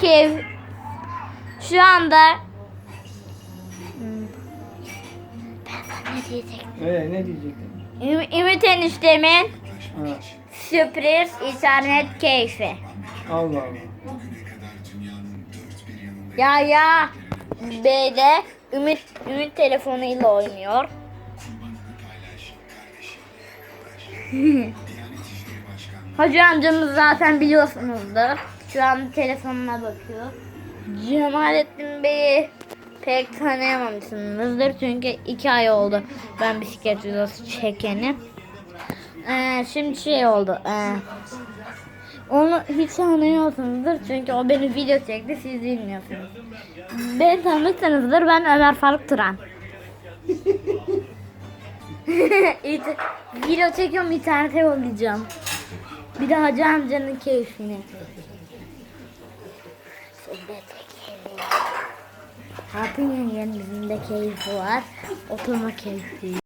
keyif şu anda ben sana ne diyecektim? Ee, ne diyecektin? Üm- Ümit eniştemin Ha. sürpriz internet keyfi. Allah Allah. Ya ya B'de Ümit, Ümit telefonuyla oynuyor. Hacı amcamız zaten biliyorsunuzdur. Şu an telefonuna bakıyor. Cemalettin Bey'i pek tanıyamamışsınızdır. Çünkü iki ay oldu ben bisiklet videosu çekeni. Ee, şimdi şey oldu. Ee, onu hiç tanıyorsunuzdur çünkü o benim video çekti siz bilmiyorsunuz. Beni tanımışsınızdır ben Ömer Faruk Turan. Video çekiyorum internete yollayacağım. Bir de Hacı amcanın keyfini. Yengemizin de keyfi var. Oturma keyfi.